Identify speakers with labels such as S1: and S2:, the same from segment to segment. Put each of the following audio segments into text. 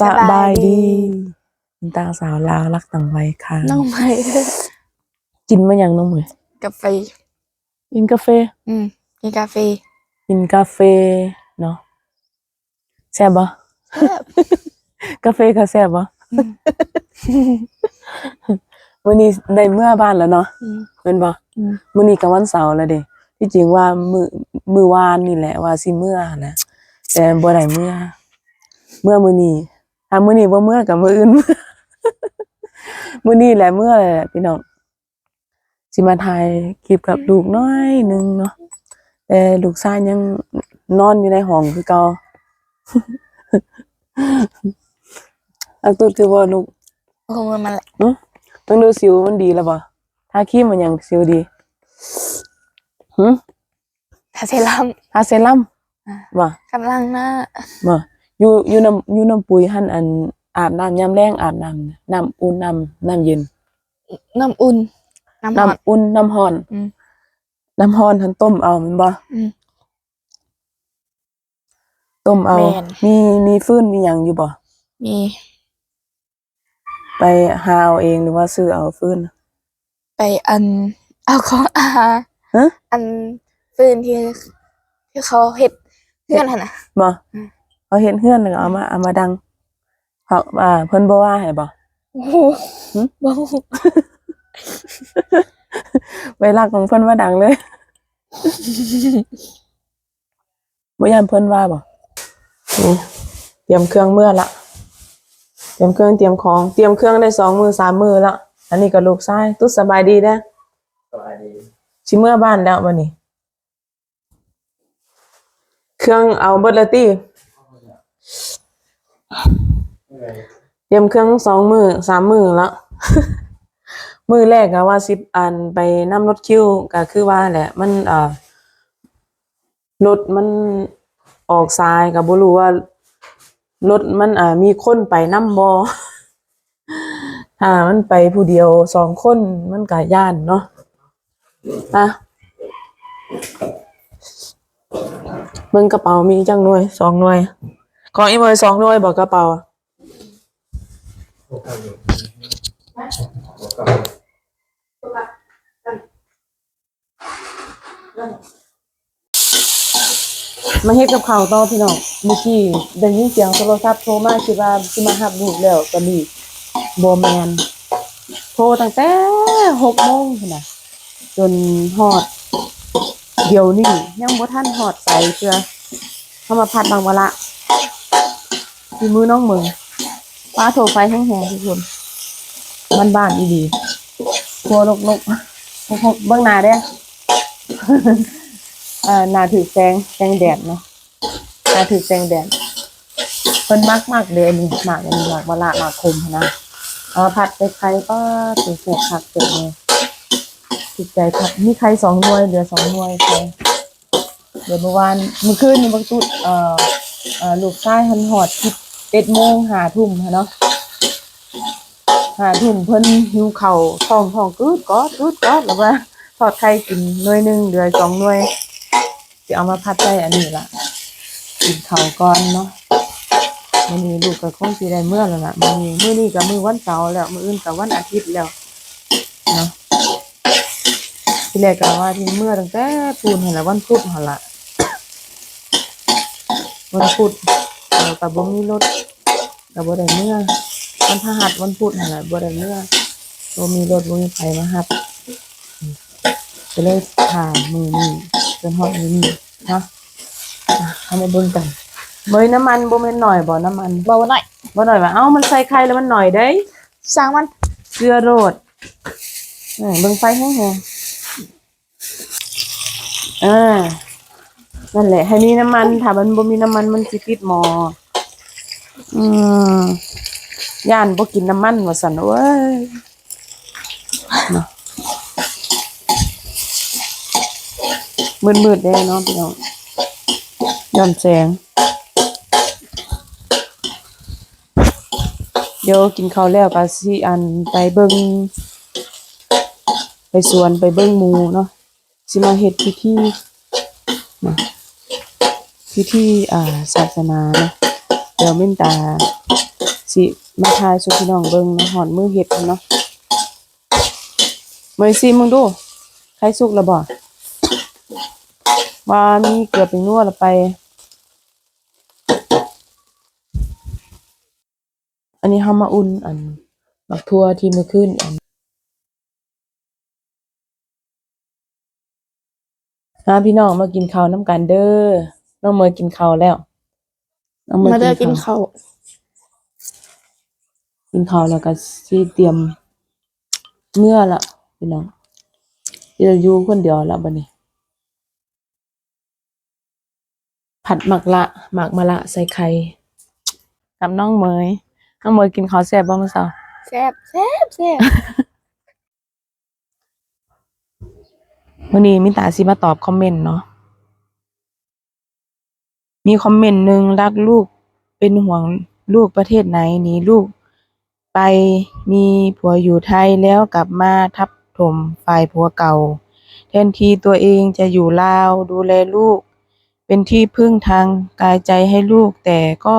S1: สบายดีคุณตาสาวลาวรักต่างวัยค่ะ
S2: น้องใหม่
S1: กินมาอย่างน้องเหมย
S2: กาแฟ
S1: กินกาแฟ
S2: อืมกินกาแฟ
S1: กินกาแฟเนาะแซ่บบ่กาแฟก็แซ่บบ่วันนี้ได้เมื่อบ้านแล้วเนาะ
S2: อืม
S1: เป็นบ่
S2: อืม
S1: มื้อนี้ก็วันเสาร์แล้วเด้ที่จริงว่ามื้อมื้อวานนี่แหละว่าสิเมื่อนะแต่บ่ได้เมื่อ เมื่อมื้อนี้ ถ้ามื้อนี้บ่เมื่อก็มื้ออื่นมื้อนี้แหละเมื่อแหละพี่น้องสิมาถ่ายคลิปกับลูกน้อยหนึงเนาะแต่ลูกชายยังนอนอยู่ในห้องคือเก่าอักตุดคือบ่ลูก
S2: คงมันแหละ
S1: เนาะต้องดูสิวมันดีแล้วบ่ทาครีมมันหยังสิวดีหึ
S2: ทาเซรั่ม
S1: ทาเซรั่ม
S2: อ่า
S1: บ่
S2: กำลังหน้า
S1: บ่ อยู่อยู่น้ำอยู่น้ำปุ๋ยหั่นอันอาบน้ำยามแรงอาบน้ำน่ะน้ำอุ่นน้ำน้ำเย็น
S2: น้ำอุ่นน้ำหอด
S1: น้ำอุ่นน้ำร้อน
S2: อืม
S1: น้ำร้อนหั่นต้มเอาแม่นบ่
S2: อืม
S1: ต้มเอา
S2: แม่น
S1: มีมีฟืนมีหยังอยู่บ่
S2: มี
S1: ไปหาเอาเองหรือว่าซื้อเอาฟืน
S2: ไปอัน เอาของอา
S1: ฮะ
S2: อันฟืนที่ที่เขาเห็ดเพื่อนหั่นน่ะ
S1: บ่
S2: อืม
S1: เอาเฮ็ดเฮือนแล้วก็เอามาเอามาดังเขาอ่าเพิ่นบ่ว่าให้บ่
S2: โอ้โห
S1: หึ
S2: บ่
S1: เวลาของเพิ่นว่าดังเลยบ่ยามเพิ่นว่าบ่นี่เตรียมเครื่องเมื่อละเตรียมเครื่องเตรียมของเตรียมเครื่องได้สองมือสามมือละอันนี้ก็ลูกชายตุ๊ดสบายดีเด้อ
S3: สบายดี
S1: สิเมื่อบ้านแล้วบัดนี้ เครื่องเอาเบิดและติ เตรียมเครื่องสองมือสามมือละมือแรกก็ว่าสิบอันไปนำรถคิวก็คือว่าแหละ มันเอ่อรถมันออกซ้ายก็บ่รู้ว่ารถมันอ่ามีคนไปนำบ่ถ้ามันไปผู้เดียวสองคนมันก็ย่านเนาะนะเบิ่งกระเป๋ามีจังหน่วยสองหน่วย ของอีเมยสองหน่วยบอกกระเป๋า
S3: โอ้ครับอยู่โอ้ครับ
S1: มาเฮ็ดกับข้าวต่อพี่น้องเมื่อกี้ได้ยินเสียงโทรศัพท์โทรมาคิดว่าสิมารับลูกแล้วก็นี่บ่แมนโทรตั้งแต่6โมงนนะจนฮอด เดี๋ยวนี้ยังบ่ทันฮอดใส่เชื่อเข้ามาพัดบางวะละทีมือน้องเมือง ฟ้าโทรไฟแห้งๆทุกคนมันบ้านอีดีครัวลกๆพกๆเบิ่งหน้าเด้ออ่าหนาถือแสงแสงแดดเนาะหนาถือแสงแดดเพิ่นมากมากเลยอันนี้มากอันนี้มากมะละมากคมนะเอาผัดไปไข่ป้าถือเสียผักเสร็จเลยติดใจผัดมีไข่สองหน่วยเหลือสองหน่วยไข่เดี๋ยวเมื่อวานเมื่อคืนนี่บางตุดเอ่อเอ่อลูกชายหันหอดคิด เจ็ดโมงหาทุ่มหั้นเนาะหาทุ่มเพิ่นหิวเข่าท้องท้องกึดก๊อดกึดก๊อดแล้วว่าทอดไข่กินหน่วยหนึ่งเดือยสองหน่วยจะเอามาพัดใส่อันนี้ละกินเข้าก่อนเนาะมื้อนี้ลูกก็คงสิได้เมื่อแล้วล่ะมื้อนี้มื้อนี้ก็มื้อวันเสาร์แล้วมืออื่นก็วันอาทิตย์แล้วเนาะทีแรกก็ว่าที่เมื่อตั้งแต่ปูนเหั่นละวันพุธเหั่นละวันพุธ เราก็บ่มีรถก็บ่ได้เมื่อวันพฤหัสวันพุธหั่นละบ่ได้เมื่อบ่มีรถบ่มีไผมารับจะเลยถ่ายมือนี่จนหอดมือนี่เนาะอะเอามาเบิ่งกันเบยน้ำมันบ่แม่นหน่อยบ่น้ำมัน
S2: เบาหน่อย
S1: บ่หน่อยว่าเอ้ามันใส่ไข่แล้วมันหน่อยได้
S2: สร้างมัน
S1: เกลือโรดเออเบิ่งไฟแห้งๆอ่านั่นแหละให้มีน้ำมัน ถ้ามันบ่มีน้ำมันมันสิติดหมอ อืมย่านบ่กินน้ำมันว่าซั่นเว้ยเนาะมืดๆได้เนาะพี่น้องย้อนแสง เดี๋ยวกินข้าวแล้วก็สิอันไปเบิ่งไปสวนไปเบิ่งหมูเนาะสิมาเฮ็ดพิธีเนะพิธีอ่าศาสนาเนาะ เดี๋ยวมินตาสิมาทายสู่พี่น้องเบิ่งเนาะหอนมือเฮ็ดเนาะเมื้อสิมึงดูใครสุกแล้วบ่ว่ามีเกือเป็นวแล้วไป อันนี้เฮามาอุ่นอันบักทั่วที่มื้อคืนอันหาพี่น้องมากินข้าวน้ำกันเด้อน้องเมยกินข้าวแล้ว น้องเมย
S2: มาเด้อกิน
S1: ข้าว
S2: ข้าว
S1: กินข้าวแล้วก็สิเตรียมเมื่อละพี่น้องที่จะอยู่คนเดียวละบัดนี้ ผัดหมักละหมักมะละใส่ไข่กับน้องเมยน้องเมยกินข้าวแซ่บบ่มื้อเช้า
S2: แซ่บแซ่บแซ่บ
S1: วันนี้มิตาสิมาตอบคอมเมนต์เนาะ มีคอมเมนต์หนึ่งรักลูกเป็นห่วงลูกประเทศไหนหนีลูกไปมีผัวอยู่ไทยแล้วกลับมาทับถมฝ่ายผัวเก่า แทนที่ตัวเองจะอยู่ลาวดูแลลูก เป็นที่พึ่งทางกายใจให้ลูกแต่ก็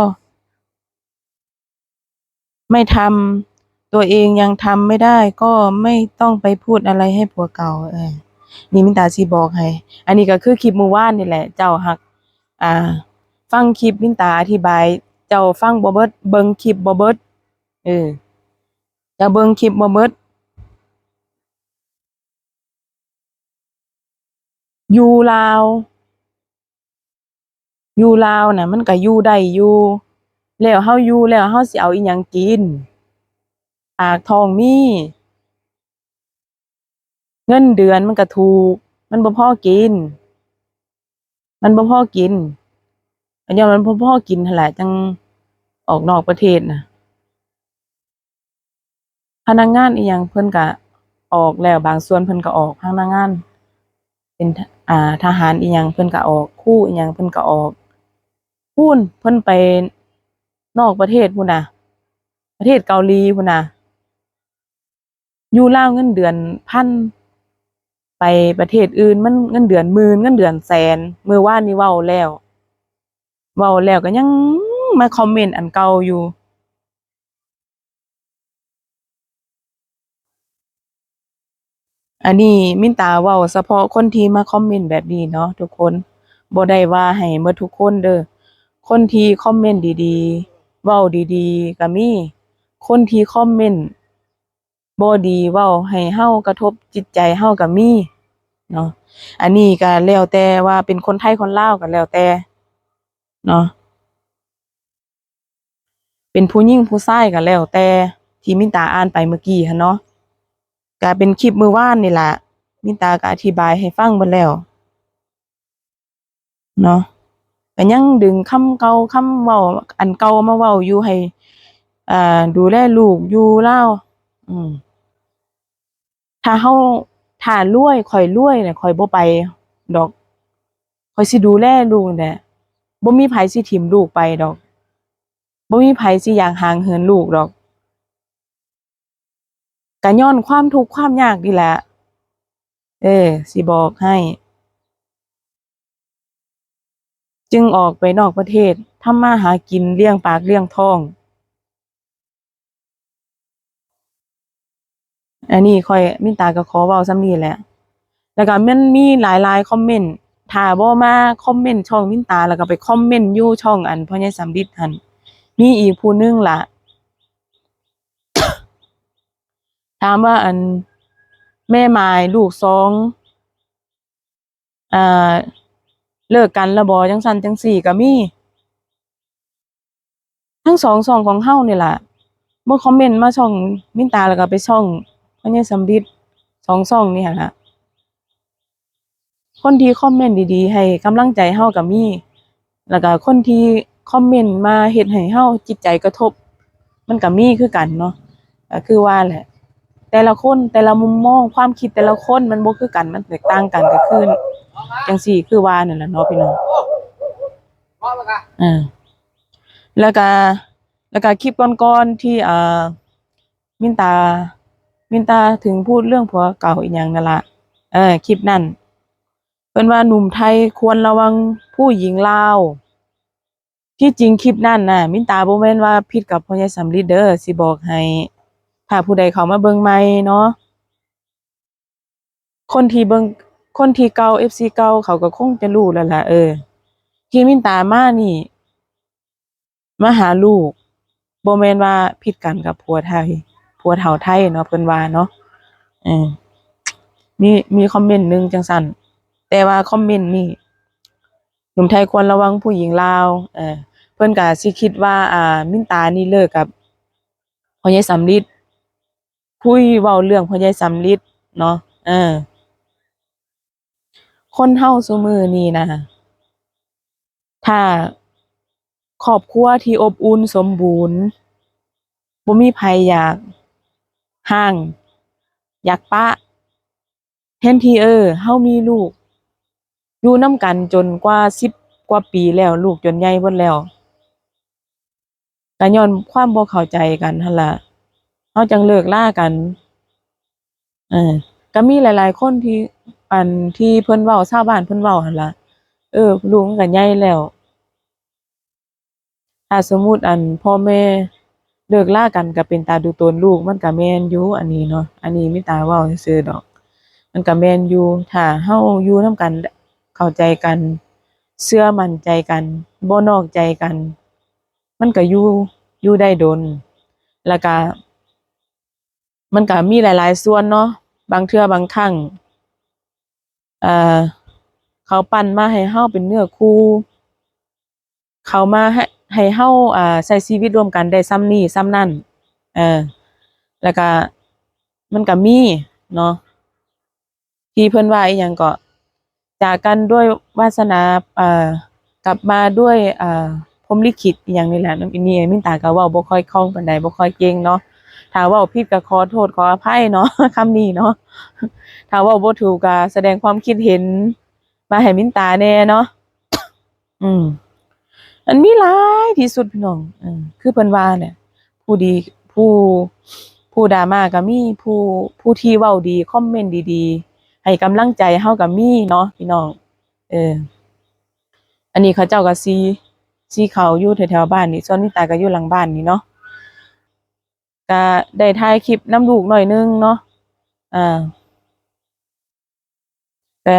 S1: ไม่ทำตัวเองยังทำไม่ได้ก็ไม่ต้องไปพูดอะไรให้ผัวเก่าเออนี่มินตาสิบอกให้ อันนี้ก็คือคลิปมือวานนี่แหละ เจ้าหัก อ่า ฟังคลิปมินตาอธิบาย เจ้าฟังบ่เบิดเบิ่งคลิปบ่เบิดเออจะเบิ่งคลิปบ่เบิดอยู่ลาวอยู่ลาวน่ะ มันก็อยู่ได้อยู่แล้วเฮาอยู่แล้วเฮาสิเอาอีหยังกินปากทองมีเงินเดือนมันก็ถูก มันบ่พอกิน มันบ่พอกิน อันนี้มันบ่พอกินหั่นแหละจังออกนอกประเทศนะพนักงานอีหยังเพิ่นก็ออกแล้วบางส่วนเพิ่นก็ออกพนักงาน เป็นทอ่าทหารอีหยังเพิ่นก็ออกครูอีหยังเพิ่นก็ออกพู้นเพิ่นไปนอกประเทศพุ่นน่ะ ประเทศเกาหลีพุ่นน่ะอยู่ล่าวเงินเดือนพันไปประเทศอื่นมันเงินเดือนหมื่นเงินเดือนแสนมื้อว่านนี้เว้าแล้ว เว้าแล้วก็ยังมาคอมเมนต์อันเก่าอยู่ อันนี้มินตาเว้าเฉพาะคนที่มาคอมเมนต์แบบนี้เนาะทุกคนบ่ได้ว่าให้หมดทุกคนเด้อคนที่คอมเมนต์ดีๆ เว้าดีๆก็มี คนที่คอมเมนต์บ่ดีเว้าให้เฮากระทบจิตใจเฮาก็มีเนาะอันนี้ก็แล้วแต่ว่าเป็นคนไทยคนลาวก็แล้วแต่ เนาะเป็นผู้หญิงผู้ชายก็แล้ว แต่ที่มินตาอ่านไปเมื่อกี้หั้นเนาะก็เป็นคลิปมือวานนี่แหละมินตาก็อธิบายให้ฟังเบิดแล้ว เนาะก็ยังดึงคำเก่าคำเว้าอันเก่ามาเว้าอยู่ให้อ่าดูแลลูกอยู่เล่าอืมถ้าเฮาถ้ารวยข้อยรวยเนี่ยข้อยบ่ไป ดอกข้อยสิดูแลลูกเนั่นแหละ บ่มีไผสิถิ้มลูกไปดอกบ่มีไผสิอยากห่างเหินลูกดอกก็ย้อนความทุกข์ความยากนี่แหละ เออสิบอกให้ จึงออกไปนอกประเทศทำมาหากินเลี้ยงปากเลี้ยงท้อง อันนี้คอยมินตาก็ขอเว้าซ้ำนี้แหละ แล้วก็มันมีหลายๆคอมเมนต์ ถ้าบ่มาคอมเมนต์ช่องมินตาแล้วก็ไปคอมเมนต์อยู่ช่องอันพ่อใหญ่สำริดหันมีอีกผู้หนึงละถามว่าอันแม่หมายลูกสองอ่าเลิกกันแล้วบ่จังซั่นจังซี่ก็มีทั้งสองช่องของเฮานี่ล่ะบ่คอมเมนต์มาช่องมินตาแล้วก็ไปช่องพ่อใหญ่สำริดสองช่องนี่หั่นล่ะ คนที่คอมเมนต์ดีๆ ให้กำลังใจเฮาก็มี แล้วก็คนที่คอมเมนต์มาเฮ็ดให้เฮาจิตใจกระทบ มันก็มีคือกันเนาะก็คือว่าแหละ แต่ละคนแต่ละมุมมองความคิดแต่ละคนมันบ่คือกันมันแตกต่างกันก็คือจังซี่คือว่านั่นแหละเนาะพี่น้อง
S3: อมแล้วกัน
S1: อ่าแล้วก็แล้วก็คลิปก่อนๆที่อ่ามินตา มินตาถึงพูดเรื่องผัวเก่าอีกอย่างนั่นละเออคลิปนั้น เพิ่นว่าหนุ่มไทยควรระวังผู้หญิงลาว ที่จริงคลิปนั่นน่ะ มินตาบ่แม่นว่าผิดกับพ่อใหญ่สำลีเด้อสิบอกให้ ถ้าผู้ใดเขามาเบิ่งใหม่เนาะ คนที่เบิ่งคนที่เก่า FC เก่าเขาก็คงจะรู้แล้วล่ะเออ ที่มินตามานี่มาหาลูกบ่แม่นว่าผิดกันกับผัวไทยผัวเฒ่าไทยเนาะเพิ่นว่าเนาะเออมีมีคอมเมนต์หนึงจังซั่น แต่ว่าคอมเมนต์นี่หนุ่มไทยควรระวังผู้หญิงลาวเออเพิ่อนก็สิคิดว่า อ่า มินตานี่เลิกกับพ่อใหญ่สำลิดคุยเว้าเรื่องพ่อใหญ่สำลิดเนาะเออ คนเฮาซุมือนี้นะถ้าครอบครัวที่อบอุ่นสมบูรณ์บ่มีภัยอยากห่าง อยากปะเห็นที่เออเฮามีลูก อยู่นำกันจนกว่า10กว่าปีแล้ว ลูกจนใหญ่เบิดแล้วก็ย้อนความบ่เข้าใจกันหั่นล่ะเฮาจังเลิกล่ากันเออก็มีหลาย ๆ คนที่อันที่เพิ่นเว้าชาวบ้านเพิ่นเว้าหั่นล่ะเออลูกมันก็ใหญ่แล้วถ้าสมมุติอันพ่อแม่เลิกล่ากันก็เป็นตาดูตนลูกมันก็แม่นอยู่อันนี้เนาะอันนี้มีตาเว้าซื่อดอก มันก็แม่นอยู่ถ้าเฮาอยู่นํกัน เข้าใจกันเชื่อมั่นใจกันบ่นอกใจกัน มันก็อยู่อยู่ได้ดน แล้วก็มันก็มีหลาย ๆ ส่วนเนาะบางเทื่อบางครั้งเอ่อเขาปั้นมาให้เฮาเป็นเนื้อคู่ เขามาให้ให้เฮาอ่าใช้ชีวิตร่วมกันได้ส่ำนี้ส่ำนั่นเออแล้วก็มันก็มีเนาะที่เพิ่นว่าอีหยังก็ จากกันด้วยวาสนาเอ่อกลับมาด้วยเอ่อพรหมลิขิตอหย่างนี้แหละน้องอินนี่มินตาก็เว้าบ่ค่อยคล่องปานใดบ่ค่อยเก่งเนาะถ้าเว้าผิดก็ขอโทษขออภัยเนาะ คำนี้เนาะถ้าเว้าบ่ถูกก็แสดงความคิดเห็น มาให้มินตาแน่เนาะ อืมมันมีหลายที่สุดพี่น้องเออคือเพิ่นว่าเนี่ย ผู้ดีผู้ผู้ดราม่าก็มีผู้ผู้ที่เว้าดี คอมเมนต์ดีๆ ให้กำลังใจเฮาก็มีเนาะพี่น้อง เออ อันนี้เขาเจ้าก็ซีซีเขาอยู่แถวๆบ้านนี่ส่วนมินตาก็อยู่หลังบ้านนี่เนาะก็ได้ถ่ายคลิปน้ำลูกหน่อยนึงเนาะอ่าแต่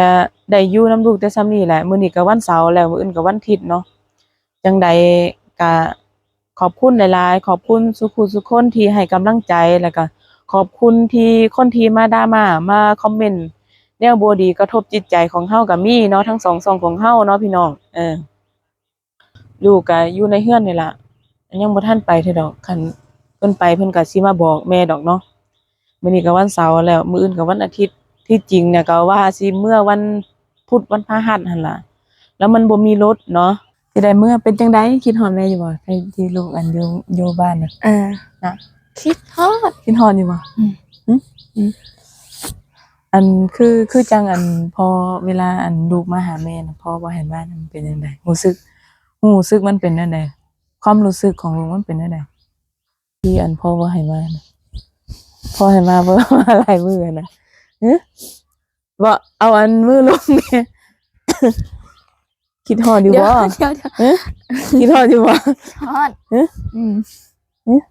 S1: ได้อยู่นำลูกแต่ส่ำนี้แหละมื้อนี้ก็วันเสาร์แล้วมื้ออื่นก็วันอาทิตย์เนาะจังใดก็ขอบคุณหลายๆ ขอบคุณสุขุสุกคนที่ให้กำลังใจแล้วก็ขอบคุณที่คนที่มาดรามามาคอมเมนต์ แนวบ่ดีกระทบจิตใจของเฮาก็มีเนาะทั้งสองช่องของเฮาเนาะพี่น้องเออลูกก็อยู่ในเฮือนนี่ล่ะยังบ่ทันไปเทื่อดอกคันเพิ่นไปเพิ่นก็สิมาบอกแม่ดอกเนาะมื้อนี้ก็วันเสาร์แล้ว มื้ออื่นก็วันอาทิตย์ที่จริงเนี่ยก็ว่าสิเมื่อวันพุธวันพฤหัสหั่นล่ะ แล้วมันบ่มีรถเนาะสิได้เมื่อเป็นจังไดคิดฮอดแม่อยู่บ่ไอ้ที่ลูกอันอยู่อยู่บ้านน่ะ
S2: อ่า
S1: นะ
S2: คิดทอด
S1: คิดฮอดอยู่บ่
S2: อืม
S1: หึ
S2: อืม
S1: อันคือคือจังอันพอเวลาอันลูกมาหาแม่น่ะพ่อบ่เห็นบ้านมันเป็นจังไดรู้สึกรู้สึกมันเป็นจังไดความรู้สึกของลูกมันเป็นจังไดที่อันพ่อบ่ให้มาน่ะพ่อให้มาบ่มาหลายมื้อน่ะหึบ่เอาอันมือลงเนี่ยคิดฮอดอยู่
S2: เดี๋ยว
S1: บ่
S2: เดี๋ยวเดี๋ยว
S1: หึคิดฮอดอยู่บ่
S2: ทอด
S1: เอ๊ะ
S2: อืม
S1: เอ๊ะ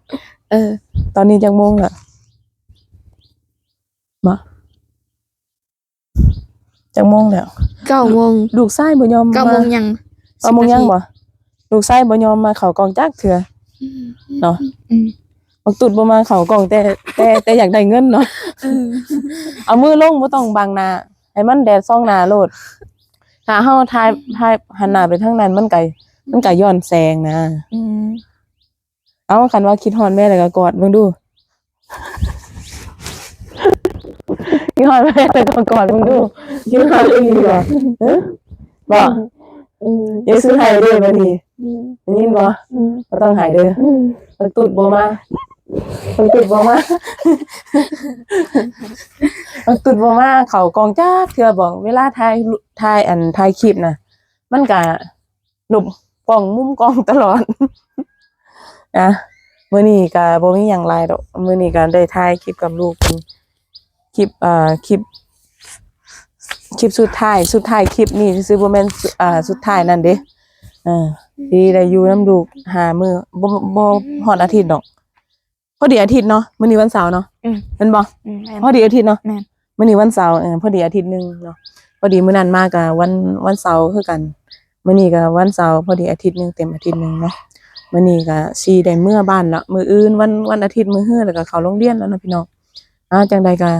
S2: เออ
S1: ตอนนี้จังโมงล่ะบ่ จังโมงแล้ว
S2: เก้าโมง
S1: ลูกชายบ่ยอม
S2: เก้าโมงยัง
S1: เก้าโมงยังบ่ลูกชายบ่ยอมมาเข้ากองจักเถื่อ
S2: อืม
S1: เนาะ
S2: อืม
S1: บักตุดบ่มาเข้ากองแต่แต่แต่อยากได้เงินเนาะ
S2: เออ
S1: เอามือลงบ่ต้องบังหน้าให้มันแดดส่องหน้าโลดถ้าเฮาทายทายหันหน้าไปทางนั้นมันก็มันก็ย้อนแสงนะ
S2: อืม
S1: เอาคันว่าคิดฮอดแม่แล้วก็กอดเบิ่งดู คิดฮอดแม่แล้วก็กอดเบิ่งดูคิดฮอดอีหลีบ่ฮะบ่
S2: อืม
S1: อย่าซื้อให้เด้อบัดนี้
S2: อืม
S1: ได้ยินบ่
S2: อืม
S1: บ่ต้องให้เด้อ
S2: อืม
S1: บักตุดบ่มาบักตุดบ่มาบักตุดบ่มาเข้ากองจักเทื่อบอกเวลาถ่ายรูถ่ายอันถ่ายคลิปน่ะมันก็หลบกล้องมุมกล้องตลอดนะมื้อนี้ก็บ่มีหยังหลายดอกมื้อนี้ก็ได้ถ่ายคลิปกับลูกเป็น คลิปอ่าคลิปคลิปสุดท้าย สุดท้ายคลิปนี้ซื่อๆบ่แม่นสุอ่าสุดท้ายนั่นเด้เออที่ได้อยู่น้ำดูกหามือบ่บ่ฮอดอาทิตย์ดอกพอดีอาทิตย์เนาะมื้อนี้วันเสาร์เนาะ
S2: อืม
S1: เป็นบ่
S2: อืมแม่น
S1: พอดีอาทิตย์เนาะ
S2: แม่น
S1: มื้อนี้วันเสาร์เออพอดีอาทิตย์หนึงเนาะพอดีมื้อนั้นมาก็วันวันเสาร์คือกันมื้อนี้ก็วันเสาร์พอดีอาทิตย์หนึงเต็มอาทิตย์หนึงเนาะมื้อนี้ก็สิได้เมื่อบ้านละมื้ออื่นวันวันอาทิตย์มื้อฮื้อแล้วก็เข้าโรงเรียนแล้วเนาะพี่น้องอ่าจังใดก็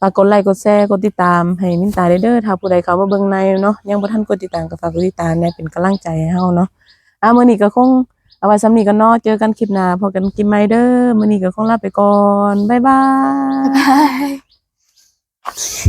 S1: ฝากกดไลค์กดแชร์กดติดตามให้มินตาได้เด้อถ้าผู้ใดเขามาเบิ่งในเนาะยังบ่ทันกดติดตามก็ฝากกดติดตามแหน่เป็นกำลังใจให้เฮาเนาะอ่ามื้อนี้ก็คงเอาไว้สำนี้กันเนาะเจอกันคลิปหน้าพบกันคลิปใหม่เด้อมื้อนี้ก็คงลาไปก่อนบ๊ายบาย
S2: บ๊ายบาย